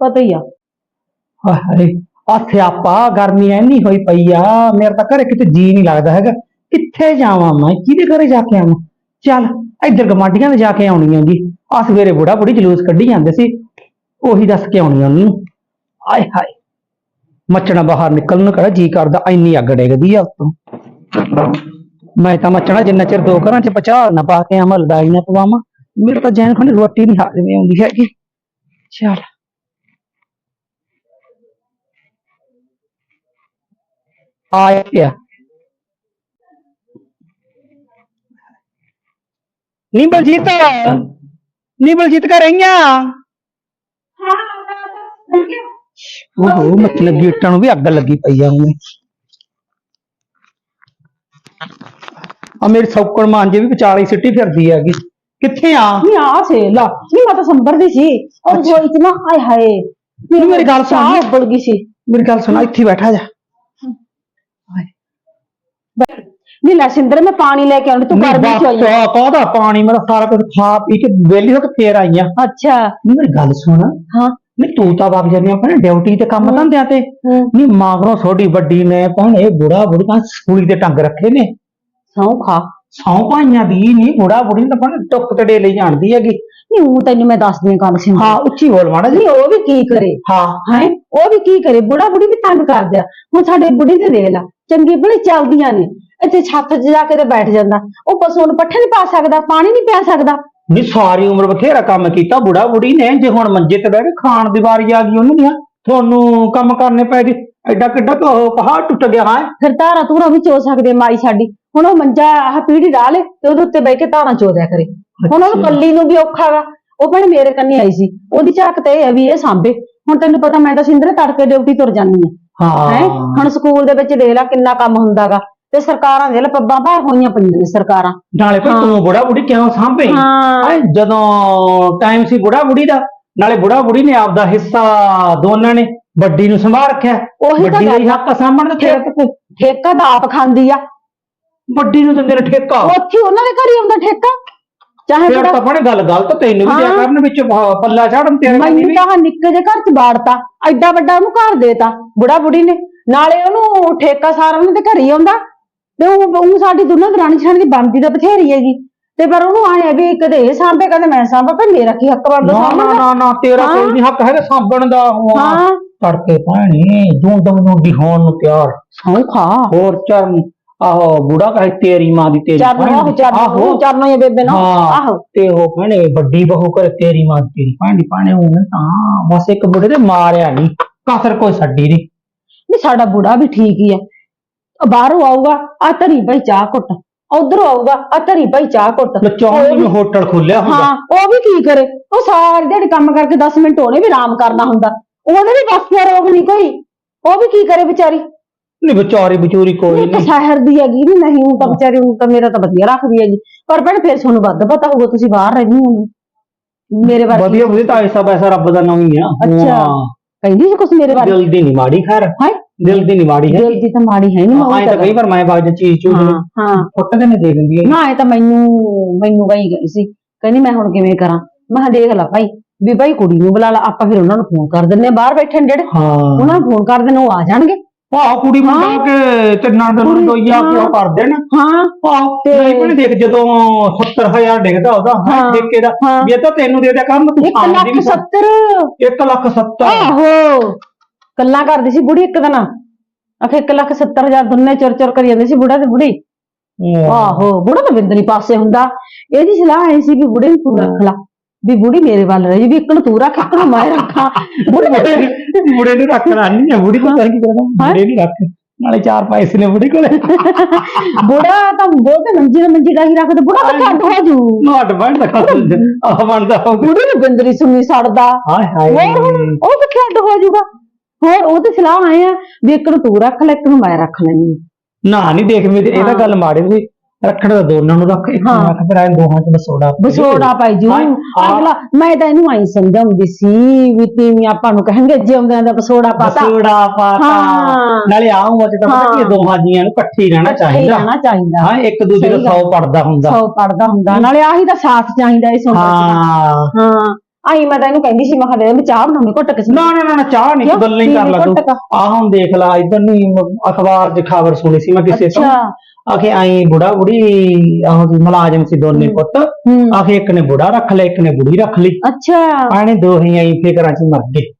ਪਤਾ ਹੀ ਆ। ਹਾਏ ਆ ਸਿਆਪਾ ਗਰਮੀ ਐਨੀ ਹੋਈ ਪਈ ਆ, ਮੇਰੇ ਤਾਂ ਘਰੇ ਕਿਤੇ ਜੀ ਨਹੀਂ ਲੱਗਦਾ ਹੈਗਾ। ਕਿੱਥੇ ਜਾਵਾਂ ਮੈਂ? ਕਿਹਦੇ ਘਰੇ ਜਾ ਕੇ ਆਵਾਂ? ਚੱਲ, ਇੱਧਰ ਗਮਾਡੀਆਂ ਦੇ ਜਾ ਕੇ ਆਉਣੀ ਆ ਆ ਸਵੇਰੇ ਬੁੜਾ ਬੁੜੀ ਜਲੂਸ ਕੱਢੀ ਜਾਂਦੇ ਸੀ। ਉਹੀ ਦੱਸ ਕੇ ਆਉਣੀ ਉਹਨੂੰ। ਆਏ ਹਾਏ ਮੱਚਣਾ ਬਾਹਰ ਨਿਕਲਣ ਨੂੰ ਕਿਹੜਾ ਜੀ ਕਰਦਾ ਇੰਨੀ ਅੱਗ ਡੇਗਦੀ ਆ ਉੱਤੋਂ। ਮੈਂ ਤਾਂ ਮੱਚਣਾ ਜਿੰਨਾ ਚਿਰ ਦੋ ਘਰਾਂ ਚ ਪਚਾ ਨਾ ਪਾ ਕੇ ਅਮਲ ਦਾਈ ਨਾ ਪਵਾਵਾਂ। ਮੇਰੇ ਤਾਂ ਜੈਨ ਖੰਡ ਰੋਟੀ ਨਹੀਂ ਹਾਜ਼ਮੇ ਆਉਂਦੀ ਹੈਗੀ। ਚੱਲ। ਆਇਆ। ਪਿਆ ਨੀ ਬਲਜੀਤ ਨੀ ਬਲਜੀਤ ਕਰ ਰਹੀਆਂ ਓਹੋ ਮਤਲਬ ਗੇਟਾਂ ਨੂੰ ਵੀ ਅੱਗ ਲੱਗੀ ਪਈ ਆ ਉਹਨੇ ਆ ਮੇਰੀ ਸੌਕਣ ਮਾਂਜੇ ਵੀ ਵਿਚਾਲੇ ਸਿੱਟੀ ਫਿਰਦੀ ਹੈਗੀ। ਕਿੱਥੇ ਆ? ਨਹੀਂ ਆ ਸੇ ਲਾ। ਨਹੀਂ ਮੈਂ ਤਾਂ ਸੰਭਰ ਦੀ ਸੀ। ਉਹ ਅੱਛਾ। ਰਸੋਈ ਚ ਨਾ ਆਏ ਹਾਏ। ਨਹੀਂ, ਮੇਰੀ ਗੱਲ ਸੁਣ। ਚਾਹ ਉੱਬਲ ਗਈ ਸੀ। ਮੇਰੀ ਗੱਲ ਸੁਣਾ ਇੱਥੇ ਹੀ ਬੈਠਾ ਜਾ। ਨਹੀਂ ਲੈ ਸਿੰਦਰ ਮੈਂ ਪਾਣੀ ਲੈ ਕੇ ਆਉਣੀ ਤੂੰ ਨਹੀਂ ਗਰਮੀ ਚ ਆਈ ਆਂ। ਬਸ ਕਾਹਦਾ ਪਾਣੀ? ਮੇਰਾ ਸਾਰਾ ਕੁਝ ਖਾ ਪੀ ਕੇ ਵਿਹਲੀ ਹੋ ਕੇ ਫੇਰ ਆਈ ਆ। ਅੱਛਾ। ਨਹੀਂ, ਮੇਰੀ ਗੱਲ ਸੁਣ। ਹਾਂ। ਨਹੀਂ ਤੂੰ ਤਾਂ ਵਗ ਜਾਂਦੀ ਆਪਣੇ ਡਿਊਟੀ ਤੇ ਕੰਮ ਧੰਦਿਆਂ ਤੇ। ਹੂੰ। ਨਹੀਂ ਮਾਗਰੋਂ ਛੋਟੀ ਵੱਡੀ ਨੇ ਭਾਣੇ ਬੁੜਾ ਬੁੜੀ ਤਾਂ ਸਕੂਲੀ ਦੇ ਟੰਗ ਰੱਖੇ ਨੇ। ਸੌਂ ਖਾ। ਸੌ ਭਾਈਆਂ ਦੀ ਨਹੀਂ ਬੁੜਾ ਬੁੜੀ ਨੇ ਤਾਂ ਭਾਣੇ ਟੁੱਕ ਤੜੇ ਲਈ ਜਾਣਦੀ ਹੈਗੀ। ਨਹੀਂ ਉਹ ਤੈਨੂੰ ਮੈਂ ਦੱਸਦੀ ਆਂ ਗੱਲ ਸਿੰਦਰ। ਹਾਂ ਉੱਚੀ ਬੋਲ ਮਾੜਾ ਜੀ ਨਹੀਂ ਉਹ ਵੀ ਕੀ ਕਰੇ? ਹਾਂ। ਹੈ? ਉਹ ਵੀ ਕੀ ਕਰੇ? ਬੁੜਾ ਬੁੜੀ ਵੀ ਤੰਗ ਕਰਦਾ ਹੁਣ ਸਾਡੇ ਬੁੜੀ ਤੇ ਦੇਖ ਲਾ ਚੰਗੀ ਭਲੀ ਚੱਲਦੀਆਂ ਨੇ। ਇੱਥੇ ਛੱਤ 'ਚ ਜਾ ਕੇ ਤੇ ਬੈਠ ਜਾਂਦਾ। ਉਹ ਪਸ਼ੂ ਨੂੰ ਪੱਠੇ ਨਹੀਂ ਪਾ ਸਕਦਾ ਪਾਣੀ ਨਹੀਂ ਪਿਆ ਸਕਦਾ। ਨਹੀਂ ਸਾਰੀ ਉਮਰ ਬਥੇਰਾ ਕੰਮ ਕੀਤਾ ਬੁੜਾ ਬੁੜੀ ਨੇ ਜੇ ਹੁਣ ਮੰਜੇ ਤੇ ਬਹਿ ਕੇ ਖਾਣ ਦੀ ਵਾਰੀ ਆ ਗਈ ਉਹਨੂੰ ਦੀਆਂ ਤੁਹਾਨੂੰ ਕੰਮ ਕਰਨੇ ਪੈ ਗਏ ਐਡਾ ਕਿੱਡਾ ਕੁ ਉਹ ਪਹਾੜ ਟੁੱਟ ਗਿਆ ਹੈ। ਫਿਰ ਧਾਰਾਂ ਧੂਰਾਂ ਵੀ ਚੋ ਸਕਦੇ ਮਾਈ ਸਾਡੀ। ਹੁਣ ਉਹ ਮੰਜਾ ਆਹ ਪੀੜੀ ਢਾ ਲੇ ਤੇ ਉਹਦੇ ਉੱਤੇ ਬਹਿ ਕੇ ਧਾਰਾਂ ਚੋਦਿਆ ਕਰੇ। ਹੁਣ ਉਹਨੂੰ ਅੱਛਾ। ਕੱਲੀ ਨੂੰ ਵੀ ਔਖਾ ਵਾ ਉਹ ਭੈਣ ਮੇਰੇ ਕੰਨੀ ਆਈ ਸੀ। ਉਹਦੀ ਝਾਕ ਤੇ ਇਹ ਆ ਵੀ ਇਹ ਸਾਂਭੇ। ਹੁਣ ਤੈਨੂੰ ਪਤਾ ਮੈਂ ਤਾਂ ਸਿੰਦਰੇ ਤੜਕੇ ਡਿਊਟੀ ਤੁਰ ਜਾਂਦੀ ਆ ਹਾਂ। ਹੈ? ਹੁਣ ਸਕੂਲ ਦੇ ਵਿੱਚ ਦੇਖ ਲੈ ਕਿੰਨਾ ਕੰਮ ਹੁੰਦਾਗਾ। ਤੇ ਸਰਕਾਰਾਂ ਦੇ ਲੈ ਪੱਬਾਂ ਭਾਰ ਹੋਈਆਂ ਪਈਆਂ ਨੇ ਸਰਕਾਰਾਂ। ਨਾਲੇ ਭਾਈ। ਤੂੰ ਬੁੜਾ ਬੁੜੀ ਕਿਉਂ ਸਾਂਭੇ? ਹਾਂ। ਹੈਂ, ਜਦੋਂ ਟਾਈਮ ਸੀ ਬੁੜਾ ਬੁੜੀ ਦਾ ਨਾਲੇ ਬੁੜਾ ਬੁੜੀ ਨੇ ਆਪਦਾ ਹਿੱਸਾ ਦੋਨਾਂ ਨੇ ਵੱਡੀ ਨੂੰ ਸੰਭਾਲ ਰੱਖਿਆ। ਉਹੀ ਤਾਂ ਵੱਡੀ ਦਾ ਹੀ ਗੱਲ ਆ। ਹੱਕ ਆ ਸਾਂਭਣ ਦਾ ਤੇਰਾ ਤਾਂ। ਕੋਈ- ਠੇਕਾ ਤਾਂ ਆਪ ਖਾਂਦੀ ਆ। ਵੱਡੀ ਨੂੰ ਦਿੰਦੇ ਨੇ ਠੇਕਾ। ਉੱਥੇ ਉਹਨਾਂ ਦੇ ਘਰ ਹੀ ਆਉਂਦਾ ਠੇਕਾ। ਚਾਹੇ ਫਿਰ ਜਿਹੜਾ ਤਾਂ ਬਣੇ ਗੱਲ ਗਲਤ ਤੈਨੂੰ ਵੀ ਦਿਆ ਹਾਂ। ਕਰਨ ਵਿੱਚ ਪ- ਪੱਲਾ ਚਾੜਨ ਤੇਰੇ ਮੈਨੂੰ ਵੀ। ਤਾਂ ਨਿੱਕੇ ਜਿਹੇ ਘਰ ਚ ਬਾੜਤਾ ਐਡਾ ਵੱਡਾ ਉਹਨੂੰ ਘਰ ਦੇਤਾ ਬੁੜਾ ਬੁੜੀ ਨੇ। ਨਾਲੇ ਉਹਨੂੰ ਠੇਕਾ ਸਾਰਾ ਉਹਨੇ ਤੇ ਘਰ ਹੀ ਆਉਂਦਾ। ਤੇ ਉਹ ਉਹ ਸਾਡੀ ਦੋਨਾਂ ਦਰਾਣੀ ਛਾਣੀ ਦੀ ਬਣਦੀ ਤਾਂ ਬਥੇਰੀ ਹੈਗੀ। ਤੇ ਪਰ ਉਹਨੂੰ ਆਏ ਵੀ ਕਦੇ ਇਹ ਸਾਂਭੇ ਕਦੇ ਮੈਂ ਸਾਂਭਾ ਪਰ ਮੇਰਾ ਕੀ ਹੱਕ ਬਣਦਾ ਨਾ ਨਾ ਦਾ? ਨਾ ਨਾ ਤੇਰਾ ਹਾਂ। ਕੋਈ ਨਹੀਂ ਹੱਕ ਹੈਗਾ ਸਾਂਭਣ ਦਾ ਉਹ। ਹਾਂ। ਤੜਕੇ ਪਾਣੀ ਦੂੰ ਦਮ ਨੂੰ ਹੋਣ ਨੂੰ ਤਿਆਰ। ਸੌਂ ਖਾ। ਹੋਰ ਚਰਨ ਆਹੋ ਬੁੜਾ ਕਹੇ ਤੇਰੀ ਮਾਂ ਦੀ ਤੇਰੀ ਚਰਨ ਭੈਣ ਉਹ ਦੀ। ਚਰਨ ਆਹੋ। ਚਰਨ ਇਹ ਬੇਬੇ ਨਾ ਹਾਂ ਆਹੋ। ਤੇ ਉਹ ਕਹਿੰਦੇ ਵੱਡੀ ਬਹੂ ਕਰ ਤੇਰੀ ਮਾਂ ਦੀ ਤੇਰੀ ਭੈਣ ਦੀ। ਪਾਣੇ ਹੋਣ ਤਾਂ ਬਸ ਇੱਕ ਬੁੜੇ ਤੇ ਮਾਰਿਆ ਨਹੀਂ ਕਸਰ ਕੋਈ ਛੱਡੀ ਨਹੀਂ ਵੀ ਸਾਡਾ ਬੁੜਾ ਵੀ ਠੀਕ ਹੀ ਆ। ਉਹ ਬਾਹਰੋਂ ਆਊਗਾ ਆ ਧਰੀ ਭਾਈ ਚਾਹ ਘੁੱਟ। ਉਧਰੋਂ ਆਊਗਾ ਆ ਧਰੀ ਭਾਈ ਚਾਹ ਘੁੱਟ। ਲਚੌਂ ਨੂੰ ਹੋਟਲ ਖੋਲਿਆ ਹੁੰਦਾ। ਹਾਂ ਉਹ ਵੀ ਕੀ ਕਰੇ? ਉਹ ਸਾਰੀ ਦਿਹਾੜੀ ਕੰਮ ਕਰਕੇ 10 ਮਿੰਟ ਉਹਨੇ ਵੀ ਆਰਾਮ ਕਰਨਾ ਹੁੰਦਾ। ਉਹਦੇ ਵੀ ਬਸ ਦਾ ਰੋਗ ਨਹੀਂ ਕੋਈ। ਉਹ ਵੀ ਕੀ ਕਰੇ ਵਿਚਾਰੀ? ਨਹੀਂ ਵਿਚਾਰੀ ਵਿਚੂਰੀ ਕੋਈ ਇੱਕ ਨਹੀਂ। ਸ਼ਹਿਰ ਦੀ ਹੈਗੀ ਵੀ ਨਹੀਂ ਉਹ ਤਾਂ ਵਿਚਾਰੀ ਉਹ ਤਾਂ ਮੇਰਾ ਤਾਂ ਵਧੀਆ ਰੱਖਦੀ ਹੈਗੀ। ਪਰ ਭੈਣ ਫਿਰ ਤੁਹਾਨੂੰ ਵੱਧ ਪਤਾ ਹੋਊਗਾ ਤੁਸੀਂ ਬਾਹਰ ਰਹਿੰਦੀ ਹੋ ਮੇਰੇ ਬਾਰੇ ਵਧੀਆ ਵਧੀਆ ਤਾਂ ਐਸਾ ਵੈਸਾ ਰੱਬ ਦਾ ਨਾਮ ਹੀ ਆ। ਅੱਛਾ। ਕਹਿੰਦੀ ਸੀ ਕੁਛ ਮੇਰੇ ਬਾਰੇ ਦਿਲ ਦੀ ਨਹੀਂ ਮਾੜੀ ਖੈਰ। ਹਾਏ ਦਿਲ ਦੀ ਨਹੀਂ ਮਾੜੀ ਹੈ। ਦਿਲ ਦੀ ਤਾਂ ਮਾੜੀ ਹੈ ਨਹੀਂ ਆਏ ਤਾਂ ਕਈ ਵਾਰ ਮੈਂ ਬਾਜ ਚੀਜ਼ ਚੂਜ਼ ਹਾਂ ਹਾਂ। ਫੁੱਟ ਕੇ ਨਹੀਂ ਦੇ ਦਿੰਦੀ ਹੈ ਨਾ ਇਹ ਤਾਂ ਮੈਨੂੰ ਮੈਨੂੰ ਕਹੀ ਗਈ ਸੀ। ਕਹਿੰਦੀ ਮੈਂ ਹੁਣ ਕਿਵੇਂ ਕਰਾਂ? ਮੈਂ ਕਿਹਾ ਦੇਖ ਲੈ ਭਾਈ ਵੀ ਭਾਈ ਕੁੜੀ ਨੂੰ ਬੁਲਾ ਲਾ ਆਪਾਂ ਫਿਰ ਉਹਨਾਂ ਨੂੰ ਫੋਨ ਕਰ ਦਿੰਨੇ ਬਾਹਰ ਬੈਠੇ ਨੇ ਜਿਹੜੇ। ਹਾਂ। ਉਹਨਾਂ ਨੂੰ ਫੋਨ ਕਰ ਦਿੰਨੇ ਉਹ ਆ ਜਾਣਗੇ। ਆਹ ਕੁੜੀ ਮੁੰਡਾ। ਕੇ ਤੇ ਨੰਦ ਨੂੰ ਦੋਈਆ ਕਿਉਂ। ਕਰ ਦੇਣ? ਹਾਂ। ਆਹ ਤੇ- ਨਹੀਂ ਦੇਖ ਜਦੋਂ 70000 ਡਿੱਗਦਾ ਉਹਦਾ ਹਾਂ। ਠੇਕੇ ਦਾ। ਵੀ ਇਹ ਤਾਂ ਤੈਨੂੰ ਦੇ ਦਿਆ ਕੰਮ ਤੂੰ ਦੀ ਲੱਖ ਸੱਤਰ। ਇੱਕ ਲੱਖ 70 ਆਹੋ। ਕੱਲਾ ਕਰਦੀ ਸੀ ਬੁੜੀ ਇੱਕ ਦਿਨ। ਆਖੇ 1 ਲੱਖ 70 ਹਜ਼ਾਰ ਦੋਨੇ ਚੁਰ ਚੁਰ ਕਰੀ ਜਾਂਦੇ ਸੀ ਬੁੜਾ ਤੇ ਬੁੜੀ। ਆਹੋ ਬੁੜਾ ਤਾਂ ਬਿੰਦਨੀ ਪਾਸੇ ਹੁੰਦਾ। ਇਹਦੀ ਸਲਾਹ ਐ ਸੀ ਵੀ ਬੁੜੇ ਨੂੰ ਤੂੰ ਰੱਖ ਲਾ ਵੀ ਬੁੜੀ ਮੇਰੇ ਵੱਲ ਰਹੀ ਵੀ ਇੱਕ ਨੂੰ ਤੂੰ ਰੱਖ ਇੱਕ ਨੂੰ ਮੈਂ ਰੱਖਾਂ। ਬੁੜੇ ਨੇ- ਬੁੜੇ ਨੂੰ ਰੱਖਣਾ ਨਹੀਂ ਹੈ ਬੁੜੀ ਕਰ ਕੀ ਕਰਦਾ ਬੁੜੇ ਨਹੀਂ ਰੱਖ। ਨਾਲੇ ਚਾਰ ਪੈਸੇ ਨੇ ਬੁੜੀ ਕੋਲੇ। ਬੁੜਾ ਤਾਂ ਬਹੁਤੇ ਮੰਜੀ ਨਾਲ ਮੰਜੀ ਡਾਹੀ ਰੱਖਦਾ ਬੁੜਾ ਤਾਂ ਘੱਟ ਹੋ ਜੂ। ਬਣਦਾ ਖਾਤੇ ਆਹ ਬਣਦਾ। ਬੁੜੇ ਨੂੰ ਬਿੰਦਰੀ ਸੁਣੀ ਸੜਦਾ। ਹਾਏ ਹਾਏ। ਉਹ ਕਿੱਥੇ ਅੱਡ ਹੋ ਜਾਊਗਾ ਹੋਰ ਉਹ ਤੇ ਸਲਾਹ ਆਏ ਆ ਵੀ ਇੱਕ ਨੂੰ ਤੂੰ ਰੱਖ ਲੈ ਇੱਕ ਨੂੰ ਮੈਂ ਰੱਖ ਲੈਣੀ ਨਾ ਨਹੀਂ ਦੇਖ ਮੇਰੀ ਇਹ ਤਾਂ। ਗੱਲ ਮਾੜੀ ਸੀ ਰੱਖਣਾ ਤਾਂ ਦੋਨਾਂ ਨੂੰ ਰੱਖ ਇੱਕ ਨੂੰ। ਰੱਖ ਫਿਰ ਐ ਦੋਹਾਂ ਚ ਬਸੋੜਾ ਬਸੋੜਾ ਪਾਈ ਜੂ। ਅਗਲਾ ਮੈਂ ਤਾਂ ਇਹਨੂੰ ਆਈ ਸਮਝਾਉਂਦੀ ਸੀ ਵੀ ਤੀਵੀਂ ਆਪਾਂ ਨੂੰ ਕਹਿਣਗੇ ਜਿਉਂਦਿਆਂ ਦਾ ਬਸੋੜਾ ਪਾਤਾ ਬਸੋੜਾ ਪਾਤਾ। ਨਾਲੇ ਆਉਂ ਅੱਜ ਤਾਂ ਪਤਾ ਕੀ। ਦੋਹਾਂ ਜੀਆਂ ਨੂੰ ਇਕੱਠੇ ਰਹਿਣਾ ਚਾਹੀਦਾ ਰਹਿਣਾ ਚਾਹੀਦਾ ਹਾਂ ਇੱਕ ਦੂਜੇ ਦਾ ਸਹੀ ਗੱਲ। ਸੌ ਪੜਦਾ ਹੁੰਦਾ ਸੌ ਪੜਦਾ ਹੁੰਦਾ ਨਾਲੇ ਆਹੀ ਤਾਂ ਸਾਥ ਚਾਹੀਦਾ ਉਮਰ 'ਚ ਤਾਂ। ਹਾਂ ਹਾਂ ਆਈ ਮੈਂ ਤਾਂ ਇਹਨੂੰ ਕਹਿੰਦੀ ਸੀ ਮੈਂ ਕਿਹਾ ਚਾਹ ਬਣਾਉਣੀ ਘੁੱਟ ਕੇ ਨਾ ਨਾ ਨਾ ਨਾ ਚਾਹ ਨਹੀਂ ਕਿਉਂ? ਗੱਲ ਨਹੀਂ ਕਰ ਲਾ ਤੂੰ। ਘੁੱਟ ਕਾ। ਆਹ ਹੁਣ ਦੇਖ ਲਾ ਇਧਰ ਨਹੀਂ ਅਖਬਾਰ 'ਚ ਖਬਰ ਸੁਣੀ ਸੀ ਮੈਂ ਕਿਸੇ ਤੋਂ। ਅੱਛਾ। ਆਖੇ ਆਈ ਬੁੜਾ ਬੁੜੀ ਆਹ ਮੁਲਾਜ਼ਮ ਸੀ ਦੋਨੇ ਪੁੱਤ। ਹੂੰ। ਆਖੇ ਇੱਕ ਨੇ ਬੁੜਾ ਰੱਖ ਲਿਆ ਇੱਕ ਨੇ ਬੁੜੀ ਰੱਖ ਲਈ। ਅੱਛਾ। ਆਣੇ ਦੋਹੇ ਆਈ ਫਿਕਰਾਂ 'ਚ ਮਰ ਗਏ।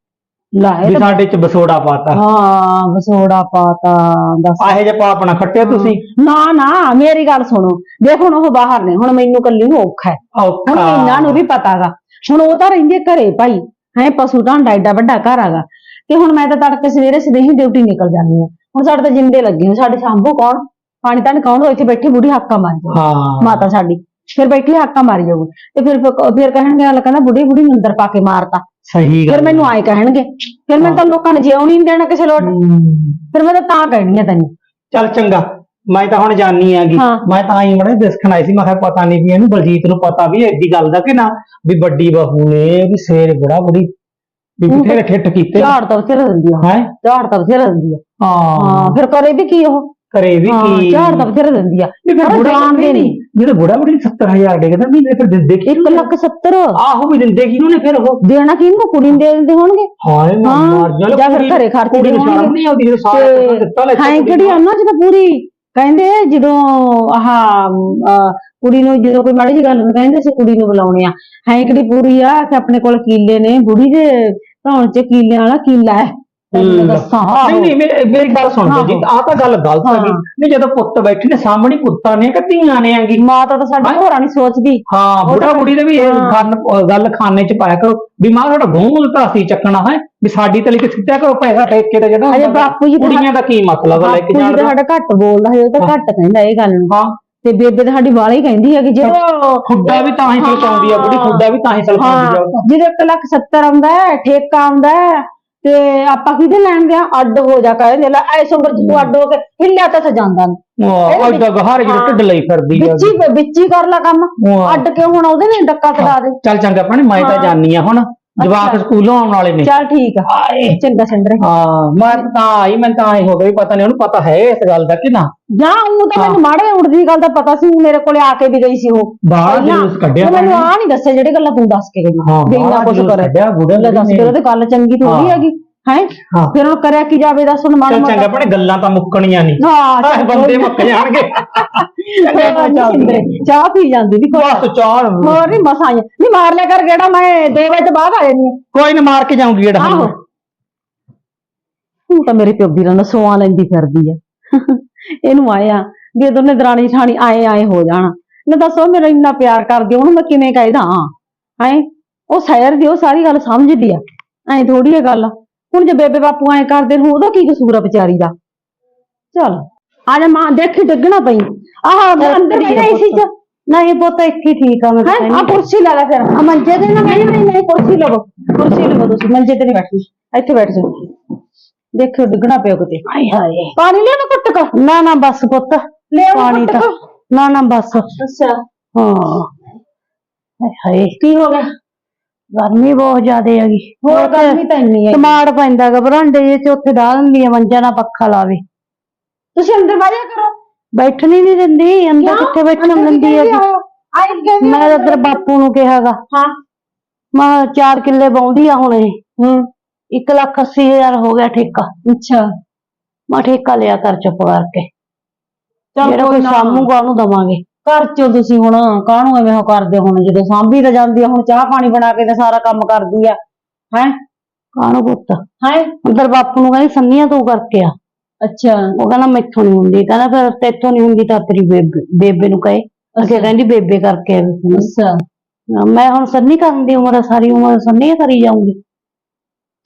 ਲੈ ਇਹ ਵੀ ਤਾਂ- ਸਾਡੇ 'ਚ ਬਸੋੜਾ ਪਾਤਾ। ਹਾਂ ਵਸੋੜਾ ਪਾਤਾ ਦੱਸ। ਆਹੇ ਜੇ ਪਾਪ ਨਾ ਖੱਟਿਆ ਤੁਸੀਂ। ਨਾ ਨਾ ਮੇਰੀ ਗੱਲ ਸੁਣੋ। ਦੇਖ ਹੁਣ ਉਹ ਬਾਹਰ ਨੇ ਹੁਣ ਮੈਨੂੰ ਕੱਲੀ ਨੂੰ ਔਖਾ ਹੈ। ਹੁਣ ਔਖਾ। ਇਹਨਾਂ ਨੂੰ ਵੀ ਪਤਾਗਾ। ਹੁਣ ਉਹ ਤਾਂ ਰਹਿੰਦੇ ਘਰੇ ਭਾਈ ਹੈ ਪਸ਼ੂ ਢਾਂਡਾ ਏਡਾ ਵੱਡਾ ਘਰ ਹੈਗਾ। ਤੇ ਹੁਣ ਮੈਂ ਤਾਂ ਤੜਕੇ ਸਵੇਰੇ ਸਦੇਹੀ ਡਿਊਟੀ ਨਿਕਲ ਜਾਂਦੀ ਹਾਂ। ਹੁਣ ਸਾਡੇ ਤਾਂ ਜਿੰਦੇ ਲੱਗੇ ਹੋਏ, ਸਾਡੇ ਸਾਂਭੂ ਕੌਣ? ਪਾਣੀ ਤਾਂ ਕੌਣ ਉਹ ਇੱਥੇ ਬੈਠੀ ਬੁੜੀ ਹਾਕਾ ਮਾਰ ਜਾਊ ਹਾਂ। ਮਾਤਾ ਸਾਡੀ ਫਿਰ ਬੈਠੀ ਹਾਕਾ ਮਾਰੀ ਜਾਊ ਤੇ ਫਿਰ ਫਿਰ ਕਹਿਣਗੇ ਗੱਲ ਕਹਿੰਦਾ ਬੁੜੀ ਬੁੜੀ ਨੂੰ ਅੰਦਰ ਪਾ ਕੇ ਮਾਰਤਾ। ਸਹੀ ਗੱਲ ਫਿਰ ਮੈਨੂੰ ਆਏ ਕਹਿਣਗੇ ਫਿਰ ਮੈਂ ਤਾਂ ਲੋਕਾਂ ਨੇ ਜਿਉਣ ਹੀ ਨਹੀਂ ਦੇਣਾ ਕਿਸੇ ਲੋਟ। ਹੂੰ। ਫਿਰ ਮੈਂ ਤਾਂ ਤਾਂ ਕਹਿਣੀ ਆ ਤੈਨੂੰ। ਚੱਲ ਚੰਗਾ। ਮੈਂ ਤਾਂ ਹੁਣ ਜਾਣੀ ਆਗੀ ਹਾਂ। ਮੈਂ ਤਾਂ ਆਈ ਮੜੇ ਦੇਖਣ ਆਈ ਸੀ ਮੈਂ ਕਿਹਾ ਪਤਾ ਨਹੀਂ ਵੀ ਇਹਨੂੰ ਬਲਜੀਤ ਨੂੰ ਪਤਾ ਵੀ ਐਡੀ ਗੱਲ ਦਾ ਕਿ ਨਾ ਵੀ ਵੱਡੀ ਬਹੂ ਨੇ ਵੀ ਸੇਰ ਬੁੜਾ ਬੁੜੀ ਵੀ ਹੂੰ। ਬਥੇਰੇ ਠਿੱਠ ਕੀਤੇ। ਝਾੜ ਤਾਂ ਬਥੇਰਾ ਦਿੰਦੀ ਆ। ਹੈ? ਝਾੜ ਤਾਂ ਬਥੇਰਾ ਦਿੰਦੀ ਆ। ਹਾਂ। ਹਾਂ ਫਿਰ ਕਰੇ ਵੀ ਕੀ ਉਹ? ਕਰੇ ਵੀ ਹਾਂ ਕੀ? ਝਾੜ ਤਾਂ ਬਥੇਰਾ ਦਿੰਦੀ ਆ। ਨਹੀਂ ਫਿਰ ਪਰ ਬੁੜਾ ਜਾਣਦੇ ਨਹੀਂ। ਜਿਹੜਾ ਬੁੜਾ ਬੁੜੀ 70000 ਡੇਗਦਾ ਮਹੀਨੇ ਫਿਰ ਦਿੰਦੇ ਕੀ 1 ਲੱਖ 70 ਆਹੋ ਵੀ ਦਿੰਦੇ ਕੀ ਉਹਨੇ ਫਿਰ ਉਹ? ਦੇਣਾ ਕਿਹਨੂੰ ਕੁੜੀ ਨੂੰ ਦੇ ਦਿੰਦੇ ਹੋਣਗੇ। ਹਾਏ ਮੈਂ ਹਾਂ, ਮਾਰ ਜਾ। ਜਾਂ ਫਿਰ ਘਰੇ ਖਰਚ ਕੁੜੀ ਨੂੰ ਦੇਣਗੇ। ਸ਼ਰਮ ਨਹੀਂ ਆਉਂਦੀ ਜਦੋਂ ਸਾਰਾ ਤੇ ਕੁਝ ਦਿੱਤਾ ਲੈ ਹਾਂ ਕਿਹੜੀ ਉਹਨਾਂ ਚ ਤਾਂ ਪੂਰੀ? ਕਹਿੰਦੇ ਜਦੋਂ ਆਹ ਅਹ, ਕੁੜੀ ਨੂੰ ਜਦੋਂ ਕੋਈ ਮਾੜੀ ਜਿਹੀ ਗੱਲ ਹੁੰਦੀ ਕਹਿੰਦੇ ਅਸੀਂ ਕੁੜੀ ਨੂੰ ਬੁਲਾਉਣੇ ਆ। ਹੈ ਕਿਹੜੀ ਪੂਰੀ ਆ ਕਿ ਆਪਣੇ ਕੋਲ ਕੀਲੇ ਨੇ? ਬੁੜੀ ਦੇ ਧੌਣ ਚ ਕੀਲਿਆਂ ਵਾਲਾ ਕੀਲਾ ਹੈ। ਤੈਨੂੰ ਮੈਂ ਦੱਸਾਂ ਆਹੋ। ਨਹੀਂ ਨਹੀਂ ਮੇਰੀ ਮੇਰੀ ਗੱਲ ਸੁਣ ਜੀ ਆਹੋ। ਤਾਂ ਗੱਲ ਗਲਤ ਹਾਂ। ਹੈਗੀ ਨਹੀਂ ਜਦੋਂ ਪੁੱਤ ਬੈਠੇ ਨੇ ਸਾਹਮਣੇ ਪੁੱਤਾਂ ਨੇ ਕਿ ਧੀਆਂ ਨੇ ਆਂਗੀ ਮਾਤਾ ਤਾਂ ਸਾਡੀ ਹਾਂ। ਹੋਰਾਂ ਨਹੀਂ ਸੋਚਦੀ ਹਾਂ ਬੁੜਾ ਤਾਂ- ਬੁੜੀ ਦੇ ਵੀ ਇਹ ਹਾਂ। ਗੱਲ ਗੱਲ ਖਾਨੇ ਚ ਪਾਇਆ ਕਰੋ ਵੀ ਮਾਂ ਤੁਹਾਡਾ ਗੂੰਗਲ ਤਾਂ ਅਸੀਂ ਚੱਕਣਾ ਹੈ ਵੀ ਸਾਡੀ ਤੇ ਲਈ ਕਿ ਸਿੱਟਿਆ ਕਰੋ ਪੈਸਾ ਟੇਕ ਕੇ ਤੇ ਜਿਹੜਾ ਅਜੇ ਹੁੰਦਾ ਬਾਪੂ ਜੀ ਤਾਂ- ਕੁੜੀਆਂ ਦਾ ਕੀ ਮਤਲਬ ਹੈ ਲੈ ਕੇ ਬਾਪੂ ਜੀ ਤਾਂ ਸਾਡਾ ਘੱਟ ਬੋਲਦਾ ਹੈ ਉਹ ਤਾਂ ਹਾਂ। ਘੱਟ ਕਹਿੰਦਾ ਇਹ ਗੱਲ ਨੂੰ ਹਾਂ ਤੇ ਬੇਬੇ ਤਾਂ ਸਾਡੀ ਵਾਲੀ ਕਹਿੰਦੀ ਹੈ ਕਿ ਜਦੋਂ ਖੁੱਡਾ ਵੀ ਤਾਂ ਹੀ ਸਲਕਾਉਂਦੀ ਆ ਬੁੜੀ ਖੁੱਡਾ ਵੀ ਤਾਂ ਹੀ ਸਲਕਾਉਂਦੀ ਆ ਹਾਂ ਜਦੋਂ 1 ਲੱਖ 70 ਆਉਂਦਾ ਹੈ ਠੇਕਾ ਆਉਂਦਾ ਹੈ ਤੇ ਆਪਾਂ ਕਿਹਦੇ ਲੈਣ ਦੇ ਅੱਡ ਹੋ ਜਾ ਕਹਿੰਦੇ ਲੈ ਐ ਸੰਗਰ ਤੂੰ ਅੱਡ ਹੋ ਕੇ ਹਿੱਲਿਆ ਤਾਂ ਇੱਥੇ ਜਾਂਦਾ ਨੀ। ਉਹ ਐਡਾ ਗਹਾਰ ਜਿਹੜਾ ਢਿੱਡ ਲਈ ਫਿਰਦੀ ਆ। ਵਿੱਚ ਹੀ ਵਿੱਚ ਹੀ ਕਰ ਲੈ ਕੰਮ। ਅੱਡ ਕੇ ਹੁਣ ਉਹਦੇ ਨੇ ਡੱਕਾ ਕਢਾ ਦੇ? ਚੱਲ ਚੰਗਾ ਭੈਣੇ ਮੈਂ ਤਾਂ ਹਾਂ। ਜਾਣੀ ਆ ਹੁਣ। ਜਵਾਕ। ਸਕੂਲੋਂ ਆਉਣ ਵਾਲੇ ਨੇ। ਚੱਲ ਠੀਕ ਆ। ਆਏ ਚੰਗਾ ਚੰਦਰੇ ਹਾਂ ਮੈਂ ਤਾਂ ਆਈ ਮੈਂ ਤਾਂ ਆਈ ਹੋ ਗਈ ਪਤਾ ਨਹੀਂ ਉਹਨੂੰ ਪਤਾ ਹੈ ਇਸ ਗੱਲ ਦਾ ਕਿ ਨਾ। ਜਾਂ ਉਹ ਤਾਂ ਮੈਨੂੰ ਮਾੜੇ ਉੜਦੀ ਗੱਲ ਦਾ ਪਤਾ ਸੀ ਮੇਰੇ ਕੋਲੇ ਆ ਕੇ ਵੀ ਗਈ ਸੀ ਉਹ। ਬਾਹਰ ਪਹਿਲਾਂ ਜਲੂਸ ਕੱਢਿਆ ਉਹ ਮੈਨੂੰ। ਆ ਨਹੀਂ। ਦੱਸਿਆ ਜਿਹੜੇ ਗੱਲਾਂ ਤੂੰ ਦੱਸ ਕੇ ਗਈ। ਹਾਂ ਵੀ ਇੰਨਾ ਬਾਹਰ ਕੁਝ ਜਲੂਸ ਕਰੇ। ਕੱਢਿਆ ਬੁੜੇ ਲੈ ਦੱਸ ਫਿਰ ਉਹਦੇ ਗੱਲ ਚੰਗੀ ਥੋੜੀ ਹਾਂ। ਹੈਗੀ। ਹੈ? ਹਾਂ। ਫਿਰ ਉਹ ਕਰਿਆ ਕੀ ਜਾਵੇ ਦੱਸ ਹੁਣ ਮਾੜਾ ਚੱਲ ਚੰਗਾ ਭੈਣੇ ਗੱਲਾਂ ਤਾਂ ਮੁੱਕਣੀਆਂ ਨਹੀਂ। ਹਾਂ ਚੱਲ ਬੰਦੇ ਮੁੱਕ ਜਾਣਗੇ। ਚੰਗਾ ਚੱਲ ਸਿੰਦਰੇ, ਚਾਹ ਪੀ ਜਾਂਦੀ ਕੋਈ ਬਸ ਚਾਹ ਹੋਰ ਨਹੀਂ ਮਸਾਂ ਨਹੀਂ ਮਾਰ ਲਿਆ ਕਰ ਗੇੜਾ ਮੈਂ 2 ਵਜੇ ਤੋਂ ਬਾਅਦ ਆ ਆਂ। ਕੋਈ ਨਾ ਮਾਰ ਕੇ ਜਾਊਂਗੀ ਜਿਹੜਾ ਆਹੋ। ਤੂੰ ਤਾਂ ਮੇਰੇ ਪਿਓ ਵੀਰਾਂ ਦਾ ਸੋਆ ਲੈਂਦੀ ਫਿਰਦੀ ਆ। ਇਹਨੂੰ ਆਇਆ ਵੀ ਇਹ ਦੋਨੇ ਦਰਾਣੀ ਠਾਣੀ ਆਏ ਆਏ ਹੋ ਜਾਣ। ਨਾ ਦੱਸੋ ਮੇਰਾ ਇੰਨਾ ਪਿਆਰ ਕਰਦੀ ਆ, ਉਹਨੂੰ ਮੈਂ ਕਿਵੇਂ ਕਹਿਦਾ? ਹੈ। ਉਹ ਸ਼ਹਿਰ ਦੀ ਉਹ ਸਾਰੀ ਗੱਲ ਸਮਝਦੀ ਆ। ਐ ਥੋੜੀ ਇਹ ਗੱਲ। ਆ। ਹੁਣ ਜੇ ਬੇਬੇ ਬਾਪੂ ਐ ਕਰਦੇ ਨੂੰ ਉਹਦਾ ਕੀ ਕਸੂਰ ਆ ਵਿਚਾਰੀ ਦਾ? ਚਲ ਆ ਜਾ ਮਾਂ ਦੇਖੀ ਡਿੱਗਣਾ ਪਈ। ਆਹ ਅੰਦਰ ਬੈਠਾ ਇਸੀ ਚ। ਨਹੀਂ ਪੁੱਤ ਇੱਥੇ ਠੀਕ ਆ ਮੈਂ ਆ। ਕੁਰਸੀ ਲੈ ਲੈ ਫਿਰ। ਆ ਮੰਜੇ ਤੇ ਨਾ ਨਹੀਂ ਨਹੀਂ ਨਹੀਂ ਕੁਰਸੀ ਲਵੋ। ਕੁਰਸੀ ਲਵੋ ਤੁਸੀਂ ਮੰਜੇ ਤੇ ਨਹੀਂ ਬੈਠੀ। ਇੱਥੇ ਬੈਠ ਜਾਓ ਦੇਖਿਓ ਡਿੱਗਣਾ ਪਿਓ ਕਿਤੇ। ਹਾਏ ਹਾਏ। ਪਾਣੀ ਲਿਆ ਮੈਂ ਕੁੱਟ ਕੇ। ਨਾ ਨਾ ਬਸ ਪੁੱਤ। ਲਿਆ ਪਾਣੀ ਤਾਂ। ਨਾ ਨਾ ਬਸ। ਅੱਛਾ। ਹਾਂ। ਹਾਏ ਹਾਏ। ਕੀ ਹੋ ਗਿਆ? ਗਰਮੀ ਬਹੁਤ ਜ਼ਿਆਦੇ ਹੈਗੀ। ਹੋਰ ਗਰਮੀ ਤਾਂ ਇੰਨੀ ਹੈ ਟਮਾੜ ਪੈਂਦਾ ਗਾ ਬਰਾਂਡੇ ਜਿਹੇ ਚ ਉੱਥੇ ਡਾਹ ਦਿੰਦੀ ਆ ਮੰਜਾ ਨਾ ਪੱਖਾ ਲਾਵੇ। ਤੁਸੀਂ ਅੰਦਰ ਬਾਜਾ ਕਰੋ। ਬੈਠਣੀ ਨਹੀਂ ਦਿੰਦੀ ਅੰਦਰ ਕਿੱਥੇ ਬੈਠਣ ਦਿੰਦੀ ਹੈਗੀ? ਮੈਂ ਤੇਰੇ ਬਾਪੂ ਨੂੰ ਕਿਹਾਗਾ। ਹਾਂ। ਮੈਂ 4 ਕਿੱਲੇ ਬਾਉਂਦੀ ਆ ਹੁਣ ਇਹ। ਹੂੰ। 1 ਲੱਖ 80 ਹਜ਼ਾਰ ਹੋ ਗਿਆ ਠੇਕਾ। ਅੱਛਾ। ਮੈਂ ਠੇਕਾ ਲਿਆ ਕਰ ਚੁੱਪ ਕਰਕੇ। ਚੱਲ ਜਿਹੜਾ ਕੋਈ। ਸਾਮੂਗਾ ਉਹਨੂੰ ਦਵਾਂਗੇ। ਘਰ ਚੋਂ ਤੁਸੀਂ ਹੁਣ ਕਾਹਨੂੰ ਐਵੇਂ ਉਹ ਕਰਦੇ ਹੁਣ? ਜਦੋਂ ਸਾਂਭੀ ਤਾਂ ਜਾਂਦੀ ਆ ਹੁਣ ਚਾਹ ਪਾਣੀ ਬਣਾ ਕੇ ਤੇ ਸਾਰਾ ਕੰਮ ਕਰਦੀ ਆ। ਹੈ? ਕਾਹਨੂੰ ਪੁੱਤ? ਹੈ? ਅੰਦਰ ਬਾਪੂ ਨੂੰ ਕਹਿੰਦੀ ਸੰਨੀਆਂ ਤੂੰ ਕਰਕੇ ਆ। ਅੱਛਾ। ਉਹ ਕਹਿੰਦਾ ਮੈਥੋਂ ਨਹੀਂ ਹੁੰਦੀ। ਕਹਿੰਦਾ ਫਿਰ ਤੇਥੋਂ ਨਹੀਂ ਹੁੰਦੀ ਤਾਂ ਆਪਣੀ ਬੇਬੇ ਬੇਬੇ ਨੂੰ ਕਹੇ। ਅੱਗੇ ਕਹਿੰਦੀ ਬੇਬੇ ਕਰਕੇ ਅੱਛਾ। ਮੈਂ ਹੁਣ ਸੰਨੀ ਕਰਨ ਦੀ ਉਮਰ ਆ, ਸਾਰੀ ਉਮਰ ਸੰਨੀ ਕਰੀ ਜਾਊਂਗੀ।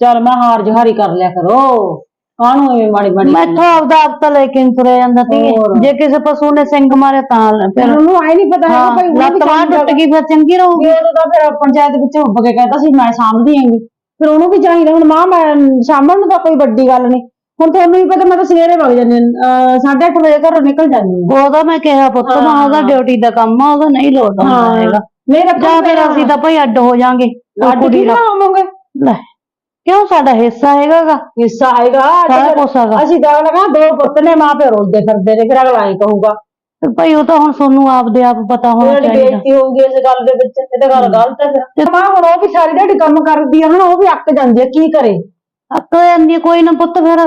ਚੱਲ ਮੈਂ ਹਾਰ ਜਹਾਰੀ ਕਰ ਲਿਆ ਕਰੋ। ਕਾਹਨੂੰ ਐਵੇਂ ਮਾੜੀ ਮਾੜੀ ਮੈਥੋਂ ਆਪਦਾ ਆਪਤਾ ਲੈ ਕੇ ਨੀ ਤੁਰਿਆ ਜਾਂਦਾ ਤੀ ਹੋਰ। ਜੇ ਕਿਸੇ ਪਸ਼ੂ ਨੇ ਸਿੰਘ ਮਾਰੇ ਤਾਂ ਲੈ- ਫਿਰ ਫਿਰ ਉਹਨੂੰ ਆਈ ਨਹੀਂ ਪਤਾ ਹੈਗਾ ਹਾਂ, ਭਾਈ ਉਹ ਵੀ ਲੱਤ ਬਾਂਹ ਚਾਹੀਦਾ ਟੁੱਟ ਗਈ ਫਿਰ ਚੰਗੀ ਰਹੂਗੀ। ਵੀ ਉਦੋਂ ਤਾਂ ਫਿਰ ਪੰਚਾਇਤ ਵਿੱਚ ਉੱਭ ਕੇ ਕਹਿੰਦਾ ਸੀ ਮੈਂ ਸਾਂਭਦੀ ਆਂਗੀ। ਫਿਰ ਉਹਨੂੰ ਵੀ ਚਾਹੀਦਾ ਹੁਣ ਮਾਂ ਮੈਂ ਸਾਂਭਣ ਨੂੰ ਤਾਂ ਕੋਈ ਵੱਡੀ ਗੱਲ ਨਹੀਂ ਹੁਣ ਤੁਹਾਨੂੰ ਵੀ ਪਤਾ ਮੈਂ ਤਾਂ ਸਵੇਰੇ ਵਗ ਜਾਂਦੀ ਹਾਂ। 8:30 ਵਜੇ ਘਰੋਂ ਨਿਕਲ ਜਾਂਦੀ ਹਾਂ। ਉਹਦਾ ਮੈਂ ਕਿਹਾ ਪੁੱਤ ਮੈਂ ਉਹਦਾ। ਡਿਊਟੀ ਦਾ ਕੰਮ ਆ ਉਹਦਾ ਨਹੀਂ ਲੋਟ ਹੁੰਦਾ ਹੈਗਾ। ਨਹੀਂ ਰੱਖਾ ਜਾਂ ਫਿਰ ਅਸੀਂ ਤਾਂ ਭਾਈ ਅੱਡ ਹੋ ਅੱਡ ਹੋਵਾਂਗੇ? ਲੈ। ਕਿਉਂ ਸਾਡਾ ਹਿੱਸਾ ਹੈਗਾਗਾ? ਹਿੱਸਾ ਹੈਗਾ ਸਾਰਾ ਕੁਛ ਹੈਗਾ। ਅਸੀਂ ਤਾਂ ਲਗਾ ਦੋ ਪੁੱਤ ਨੇ ਮਾਂ ਪਿਓ ਰੋਲਦੇ ਫਿਰਦੇ ਨੇ ਫਿਰ ਅਗਲਾ ਹੀ ਕਹੂਗਾ? ਤੇ ਭਾਈ ਉਹ ਤਾਂ ਹੁਣ ਤੁਹਾਨੂੰ ਆਪਦੇ ਆਪ ਪਤਾ ਹੋਣਾ ਜਿਹੜੀ ਚਾਹੀਦਾ। ਬੇਇੱਜ਼ਤੀ ਹੋਊਗੀ ਇਸ ਗੱਲ ਦੇ ਵਿੱਚ? ਇਹ ਤਾਂ ਗੱਲ ਗਲਤ ਹੈ ਫਿਰ। ਤੇ ਮਾਂ ਹੁਣ ਉਹ ਵੀ ਸਾਰੀ ਦਿਹਾੜੀ ਕੰਮ ਕਰਦੀ ਆ ਹੁਣ ਉਹ ਵੀ ਅੱਕ ਜਾਂਦੀ ਆ ਕੀ ਕਰੇ? ਅੱਕ ਜਾਂਦੀ ਹੈ ਕੋਈ ਨਾ ਪੁੱਤ ਫਿਰ।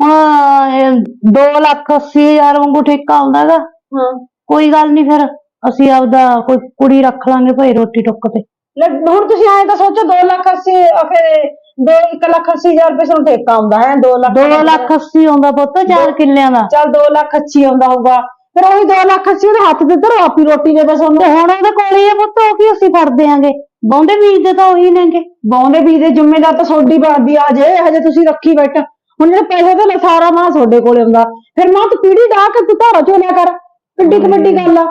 ਹੁਣ 2 ਲੱਖ 80 ਹਜ਼ਾਰ ਵਾਂਗੂ ਠੇਕਾ ਆਉਂਦਾਗਾ। ਹਾਂ। ਕੋਈ ਗੱਲ ਨਹੀਂ ਫਿਰ ਅਸੀਂ ਆਪਦਾ ਕੋਈ ਕੁੜੀ ਰੱਖ ਲਾਂਗੇ ਭਾਈ ਰੋਟੀ ਟੁੱਕ ਤੇ। ਲੈ ਹੁਣ ਤੁਸੀਂ ਐਂ ਤਾਂ ਸੋਚੋ 2 ਲੱਖ 80 ਫਿਰ 2 1 ਲੱਖ 80 ਹਜ਼ਾਰ ਰੁਪਏ ਸਾਨੂੰ ਠੇਕਾ ਆਉਂਦਾ ਹੈ 2 ਲੱਖ 2 ਲੱਖ 80 ਆਉਂਦਾ ਪੁੱਤ 4 ਕਿੱਲਿਆਂ ਦਾ। ਚੱਲ 2 ਲੱਖ 80 ਆਉਂਦਾ ਹੋਊਗਾ। ਫਿਰ ਉਹੀ 2 ਲੱਖ 80 ਉਹਦੇ ਹੱਥ ਦੇ ਧਰੋ ਆਪੀ ਰੋਟੀ ਦੇ ਬਸ ਉਹਨੂੰ। ਹੁਣ ਉਹਦੇ ਕੋਲ ਹੀ ਆ ਪੁੱਤ ਉਹ ਕੀ ਅਸੀਂ ਫੜ ਦਿਆਂਗੇ ਬੌਂਦੇ ਬੀਜ ਦੇ ਤਾਂ ਉਹੀ ਨੇਗੇ। ਬਾਉਂਦੇ ਵੀ ਦੇ ਜ਼ਿੰਮੇਦਾਰ ਤਾਂ ਸੋਡੀ ਬਣਦੀ ਆ ਜੇ ਹਜੇ ਤੁਸੀਂ ਰੱਖੀ ਬੈਠਾ। ਹੁਣ ਜਿਹੜੇ ਪੈਸੇ ਤੇ ਸਾਰਾ ਮਾਂ ਤੁਹਾਡੇ ਕੋਲੇ ਆਉਂਦਾ। ਫਿਰ ਮਾਂ ਤੂੰ ਪੀੜੀ ਡਾ ਕੇ ਤੂੰ ਧਾਰਾ ਚੋਲਿਆ ਕਰ। ਕਿੱਡੀ ਕੁ ਵੱਡੀ ਗੱਲ ਆ।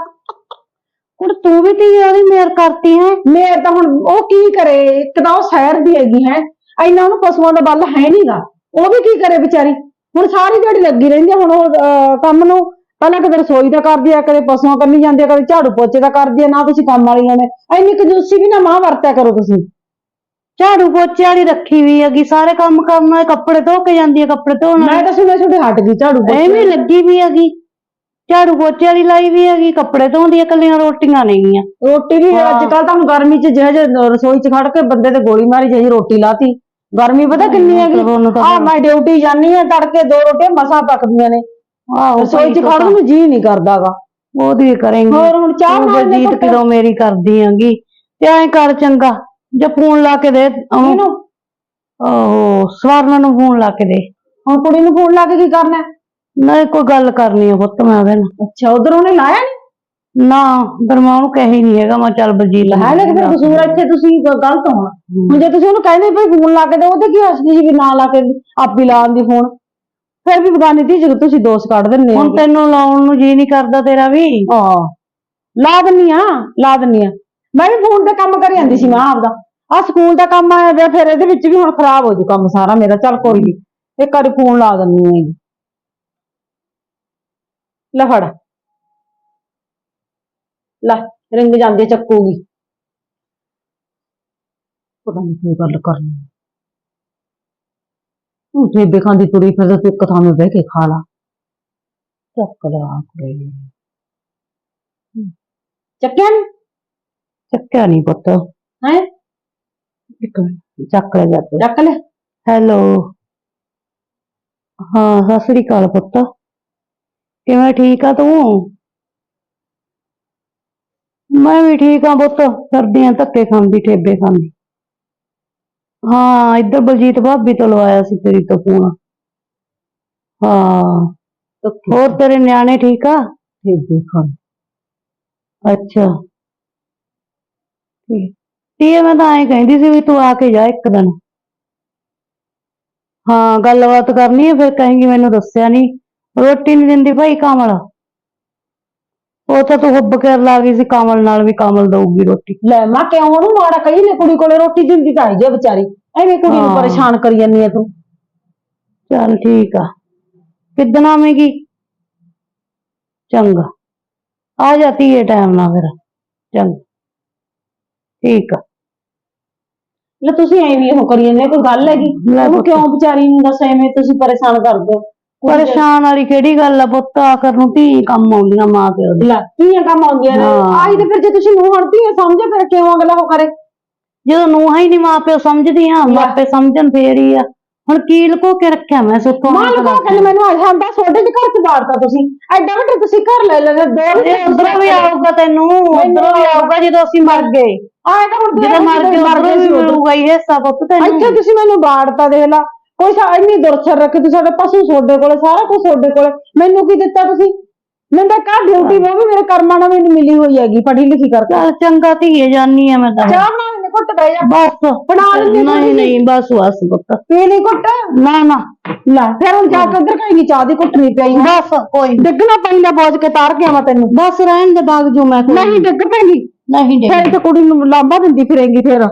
ਹੁਣ ਤੂੰ ਵੀ ਤੀ ਉਹਦੀ ਮੇਰ ਕਰਤੀ ਹੈ। ਮੇਰ ਤਾਂ ਹੁਣ ਉਹ ਕੀ ਕਰੇ? ਇੱਕ ਤਾਂ ਉਹ ਸ਼ਹਿਰ ਦੀ ਹੈਗੀ ਹੈ। ਇੰਨਾ ਉਹਨੂੰ ਪਸ਼ੂਆਂ ਦਾ ਬੱਲ ਹੈ ਨਹੀਂਗਾ ਉਹ ਵੀ ਕੀ ਕਰੇ ਵਿਚਾਰੀ? ਹੁਣ ਸਾਰੀ ਦਿਹਾੜੀ ਲੱਗੀ ਰਹਿੰਦੀ ਆ, ਹੁਣ ਉਹ ਅਹ, ਕੰਮ ਨੂੰ। ਪਹਿਲਾਂ ਕਦੇ ਰਸੋਈ ਦਾ ਕਰਦੀ ਆ ਕਦੇ ਪਸ਼ੂਆਂ ਕਰਨੀ ਜਾਂਦੀ ਆ ਕਦੇ ਝਾੜੂ ਪੋਚੇ ਦਾ ਕਰਦੀ ਆ ਨਾ ਤੁਸੀਂ ਕੰਮ ਵਾਲੀਆਂ ਨੇ। ਇੰਨੀ ਕੰਜੂਸੀ ਵੀ ਨਾ ਮਾਂ ਵਰਤਿਆ ਕਰੋ ਤੁਸੀਂ। ਝਾੜੂ ਪੋਚੇ ਵਾਲੀ ਰੱਖੀ ਵੀ ਹੈਗੀ ਸਾਰੇ ਕੰਮ ਕਰਨ ਵਾਲੇ ਕੱਪੜੇ ਧੋ ਕੇ ਜਾਂਦੀ ਹੈ ਕੱਪੜੇ ਧੋਣ ਮੈਂ ਵਾਲੀ ਤਾਂ ਸੁਣਿਆ ਤੁਹਾਡੇ ਹਟ ਗਈ ਝਾੜੂ ਪੋਚੇ ਐਵੇਂ ਲੱਗੀ ਵੀ ਹੈਗੀ। ਝਾੜੂ ਪੋਚੇ ਵਾਲੀ ਲਾਈ ਵੀ ਹੈਗੀ ਕੱਪੜੇ ਧੋਂਦੀ ਹੈ ਕੱਲੀਆਂ ਰੋਟੀਆਂ ਨਹੀਂਆਂ ਰੋਟੀ ਵੀ ਹਾਂ। ਅੱਜ ਕੱਲ ਤਾਂ ਹੁਣ ਗਰਮੀ ਚ ਜਿਹੇ ਜਿਹੇ ਰਸੋਈ ਚ ਖੜ ਕੇ ਬੰਦੇ ਤੇ ਗੋਲੀ ਮਾਰੀ ਜਿਹੀ ਰੋਟੀ ਲਾਤੀ। ਗਰਮੀ ਪਤਾ ਕਿੰਨੀ ਹੈਗੀ? ਉਹਨੂੰ ਤਾਂ ਆ ਮੈਂ ਡਿਊਟੀ ਜਾਨੀ ਆ ਤੜਕੇ ਦੋ ਰੋਟੀਆਂ ਮਸਾਂ ਪੱਕਦੀਆਂ ਨੇ। ਆਹੋ ਰਸੋਈ ਚ ਖੜਨ ਨੂੰ ਜੀ ਨਹੀਂ ਕਰਦਾਗਾ। ਉਹਦੀ ਕਰੇਂਗੀ। ਹੋਰ ਹੁਣ ਚਾਹ ਤੂੰ ਬਣਾ ਬਲਜੀਤ ਕਿਦੋਂ ਮੇਰੀ ਕਰਦੀ ਹੈਗੀ? ਤੇ ਐਂ ਕਰ ਚੰਗਾ ਜੇ ਫੋਨ ਲਾ ਕੇ ਦੇ ਉਹਨੂੰ ਓਹੋ ਸਵਰਨ ਨੂੰ ਫੋਨ ਲਾ ਕੇ ਦੇ। ਹੁਣ ਕੁੜੀ ਨੂੰ ਫੋਨ ਲਾ ਕੇ ਕੀ ਕਰਨਾ? ਹੈ? ਮੈਂ ਕੋਈ ਗੱਲ ਕਰਨੀ ਆ ਪੁੱਤ ਮੈਂ ਉਹਦੇ ਨਾਲ। ਅੱਛਾ ਉਧਰ ਉਹਨੇ ਲਾਇਆ ਨਹੀਂ ਨਾ ਉਧਰ ਮੈਂ ਉਹਨੂੰ ਕਹੀ ਨਹੀਂ ਹੈਗਾ ਮੈਂ ਚੱਲ ਬਲਜੀਤ ਹੈ ਲੈ ਫਿਰ ਕਸੂਰ ਇੱਥੇ ਤੁਸੀਂ ਗ- ਗਲਤ ਹੋਣਾ ਹੁਣ ਜੇ ਤੁਸੀਂ ਉਹਨੂੰ ਕਹਿੰਦੇ ਭਈ ਫੋਨ ਲਾ ਕੇ ਦੇ ਉਹਦੇ ਕੀ ਹੱਸਦੀ ਸੀ ਵੀ ਨਾ ਲਾ ਕੇ ਆਪ ਲਾਉਣ ਦੀ ਫੋਨ? ਫਿਰ ਵੀ ਬਗਾਨੀ ਦੀ ਜਦੋਂ ਤੁਸੀਂ ਦੋਸ਼ ਕੱਢ ਦਿੰਦੇ ਹੋ ਹੁਣ ਤੈਨੂੰ ਲਾਉਣ ਨੂੰ ਜੀ ਨਹੀਂ ਕਰਦਾ ਤੇਰਾ ਵੀ। ਹਾਂ ਲਾ ਦਿੰਨੀ ਆ ਲਾ ਦਿੰਨੀ ਆ। ਮੈਂ ਵੀ ਫੋਨ ਤੇ ਕੰਮ ਕਰੀ ਜਾਂਦੀ ਸੀ ਮਾਂ ਆਪਦਾ। ਆ ਸਕੂਲ ਦਾ ਕੰਮ ਆਇਆ ਪਿਆ ਫਿਰ ਇਹਦੇ ਵਿੱਚ ਵੀ ਹੁਣ ਖਰਾਬ ਹੋ ਜੂ ਕੰਮ ਸਾਰਾ ਮੇਰਾ। ਚੱਲ ਕੋਈ ਨਹੀਂ ਇੱਕ ਵਾਰੀ ਫੋਨ ਲਾ ਦਿੰਨੀ ਆ ਲੈ ਫੜ। ਲੈ ਰਿੰਗ ਜਾਂਦੀ ਆ, ਚੱਕੂਗੀ ਪਤਾ ਨਹੀਂ ਕੀ ਗੱਲ ਕਰਨੀ ਤੂੰ ਬੇਬੇ ਖਾਂਦੀ ਤੁਰੀ ਫਿਰ ਤੂੰ ਇੱਕ ਥਾਂ 'ਤੇ ਬਹਿ ਕੇ ਖਾ ਲਾ ਚੱਕ ਲਾ ਕੋਈ ਚੱਕਿਆ ਨੀ ਚੱਕਿਆ ਨਹੀਂ ਪੁੱਤ ਹੈ ਇੱਕ ਮਿੰਟ ਚੱਕ ਲੈ ਜਾ ਕੇ ਚੱਕ ਲੈ ਹੈਲੋ ਹਾਂ ਸਤਿ ਸ੍ਰੀ ਅਕਾਲ ਪੁੱਤ ਕਿਵੇਂ ਠੀਕ ਆ ਤੂੰ ਮੈਂ ਵੀ ਠੀਕ ਆ ਪੁੱਤ ਸਰਦੀਆਂ ਧੱਕੇ ਖਾਂਦੀ ਠੇਬੇ ਖਾਂਦੀ। ਹਾਂ ਇੱਧਰ ਬਲਜੀਤ ਭਾਬੀ ਤੋਂ ਲਵਾਇਆ ਸੀ ਤੇਰੀ ਤੋਂ ਫੋਨ। ਹਾਂ। ਹੋਰ ਤੇਰੇ ਨਿਆਣੇ ਠੀਕ ਆ? ਬੇਬੇ ਖਾਂ ਅੱਛਾ। ਠੀਕ। ਠੀਕ ਮੈਂ ਤਾਂ ਐਂ ਕਹਿੰਦੀ ਸੀ ਵੀ ਤੂੰ ਆ ਕੇ ਜਾ ਇੱਕ ਦਿਨ। ਹਾਂ ਗੱਲਬਾਤ ਕਰਨੀ ਹੈ ਫਿਰ ਕਹੇਂਗੀ ਮੈਨੂੰ ਦੱਸਿਆ ਨਹੀਂ ਰੋਟੀ ਨਹੀਂ ਦਿੰਦੀ ਭਾਈ ਕਮਲ। ਉਹ ਤਾਂ ਤੂੰ ਹੁੱਬ ਕਰ ਲਾ ਗਈ ਸੀ ਕਮਲ ਨਾਲ ਵੀ ਕਮਲ ਦਊਗੀ ਰੋਟੀ। ਲੈ ਮੈਂ ਕਿਉਂ ਉਹਨੂੰ ਮਾੜਾ ਕਹੀ ਨੇ ਕੁੜੀ ਕੋਲੇ ਰੋਟੀ ਦਿੰਦੀ ਤਾਂ ਹੈਗੀ ਆ ਵਿਚਾਰੀ। ਐਵੇਂ ਕੁੜੀ ਨੂੰ ਹਾਂ। ਪਰੇਸ਼ਾਨ ਕਰੀ ਜਾਂਦੀ ਆ ਤੂੰ। ਚੱਲ ਠੀਕ ਆ। ਕਿੱਦਣ ਆਵੇਂਗੀ? ਚੰਗਾ। ਆ ਜਾਤੀ ਹੈ ਟਾਈਮ ਨਾਲ ਫਿਰ। ਚੰਗਾ। ਠੀਕ ਆ। ਲੈ ਤੁਸੀਂ ਐਵੇਂ ਉਹ ਕਰੀ ਜਾਂਦੇ ਕੋਈ ਗੱਲ ਹੈਗੀ? ਲੈ ਉਹਨੂੰ ਪੁੱਤ। ਕਿਉਂ ਵਿਚਾਰੀ ਨੂੰ ਦੱਸ ਐਵੇਂ ਤੁਸੀਂ ਪਰੇਸ਼ਾਨ ਕਰਦੇ ਹੋ? ਪਰੇਸ਼ਾਨ ਵਾਲੀ ਕਿਹੜੀ ਗੱਲ ਆ ਪੁੱਤ ਆਖਰ ਨੂੰ ਧੀ ਕੰਮ ਆਉਂਦੀਆਂ ਮਾਂ ਪਿਓ ਦੀ। ਲੈ ਧੀਆਂ ਕੰਮ ਆਉਂਦੀਆਂ ਨੇ। ਹਾਂ। ਆਹੀ ਤੇ ਫਿਰ ਜੇ ਤੁਸੀਂ ਨੂੰ ਹੜਦੀ ਸਮਝੇ ਫਿਰ ਕਿਉਂ ਅਗਲਾ ਉਹ ਕਰੇ? ਜਦੋਂ ਨੂੰਹਾਂ ਹੀ ਨਹੀਂ ਮਾਂ ਪਿਓ ਸਮਝਦੀਆਂ। ਮਾਪੇ ਸਮਝਣ ਫੇਰ ਹੀ ਆ। ਹੁਣ ਕੀ ਲੁਕੋ ਕੇ ਰੱਖਿਆ ਮੈਂ ਸੁੱਤੋਂ ਮਾਂ ਲੁਕਾ ਕੇ ਮੈਨੂੰ ਅੱਜ ਹੰਦਾ ਛੋਡੇ ਦੇ ਘਰ ਚ ਬਾੜਤਾ ਤੁਸੀਂ। ਐਡਾ ਵੱਡਾ ਤੁਸੀਂ ਘਰ ਲੈ ਲੈਣਾ ਦੋ ਉਧਰੋਂ ਵੀ ਆਊਗਾ ਤੈਨੂੰ ਉਧਰੋਂ ਵੀ ਆਊਗਾ ਜਦੋਂ ਅਸੀਂ ਮਰ ਗਏ। ਆਏ ਤਾਂ ਹੁਣ ਜਦੋਂ ਮਰ ਗਏ ਉਧਰੋਂ ਵੀ। ਮਿਲੂਗਾ ਹੀ ਹਿੱਸਾ ਪੁੱਤ ਤੈਨੂੰ। ਇੱਥੇ ਤੁਸੀਂ ਮੈਨੂੰ ਬਾੜਤਾ ਦੇਖ ਲਾ। ਕੋਈ ਸਾ ਇੰਨੀ ਦੁਰਛਰ ਰੱਖੀ ਤੁਸੀਂ ਸਾਡੇ ਪਸ਼ੂ ਤੁਹਾਡੇ ਕੋਲੇ ਸਾਰਾ ਕੁਝ ਤੁਹਾਡੇ ਕੋਲੇ। ਮੈਨੂੰ ਕੀ ਦਿੱਤਾ ਤੁਸੀਂ? ਮੈਨੂੰ ਤਾਂ ਘਰ ਡਿਊਟੀ ਉਹ ਵੀ ਮੇਰੇ ਕਰਮਾਂ ਨਾਲ ਮੈਨੂੰ ਮਿਲੀ ਹੋਈ ਹੈਗੀ ਪੜ੍ਹੀ ਲਿਖੀ ਕਰਕੇ। ਚੱਲ ਚੰਗਾ ਧੀਏ ਜਾਨੀ ਆ ਮੈਂ ਤਾਂ। ਚਾਹ ਬਣਾ ਲੈਣੇ ਘੁੱਟ ਬਹਿ ਜਾ। ਬਸ। ਬਣਾ ਲੈਂਦੀ ਨਹੀਂ ਨਹੀਂ ਬਸ ਬਸ ਪੁੱਤ। ਪੀ ਲਈ ਘੁੱਟ? ਨਾ ਨਾ। ਲੈ ਫਿਰ ਹੁਣ ਜਾ ਕੇ ਉਧਰ ਕਹੇਗੀ ਚਾਹ ਦੀ ਘੁੱਟ ਨਹੀਂ ਪਈ ਬਸ ਕੋਈ। ਡਿੱਗਣਾ ਪੈਂਦਾ ਬੋਝ ਕੇ ਤਾਰ ਕੇ ਆਵਾਂ ਤੈਨੂੰ। ਬਸ ਰਹਿਣ ਦੇ ਬਾਗ ਜੋ ਮੈਂ ਕੋਈ ਨਹੀਂ ਡਿੱਗ ਪੈਂਦੀ। ਨਹੀਂ ਦੇ ਫਿਰ ਤੇ ਕੁੜੀ ਨੂੰ ਲਾਂਬਾ ਦਿੰਦੀ ਫਿਰੇਂਗੀ ਫਿਰ।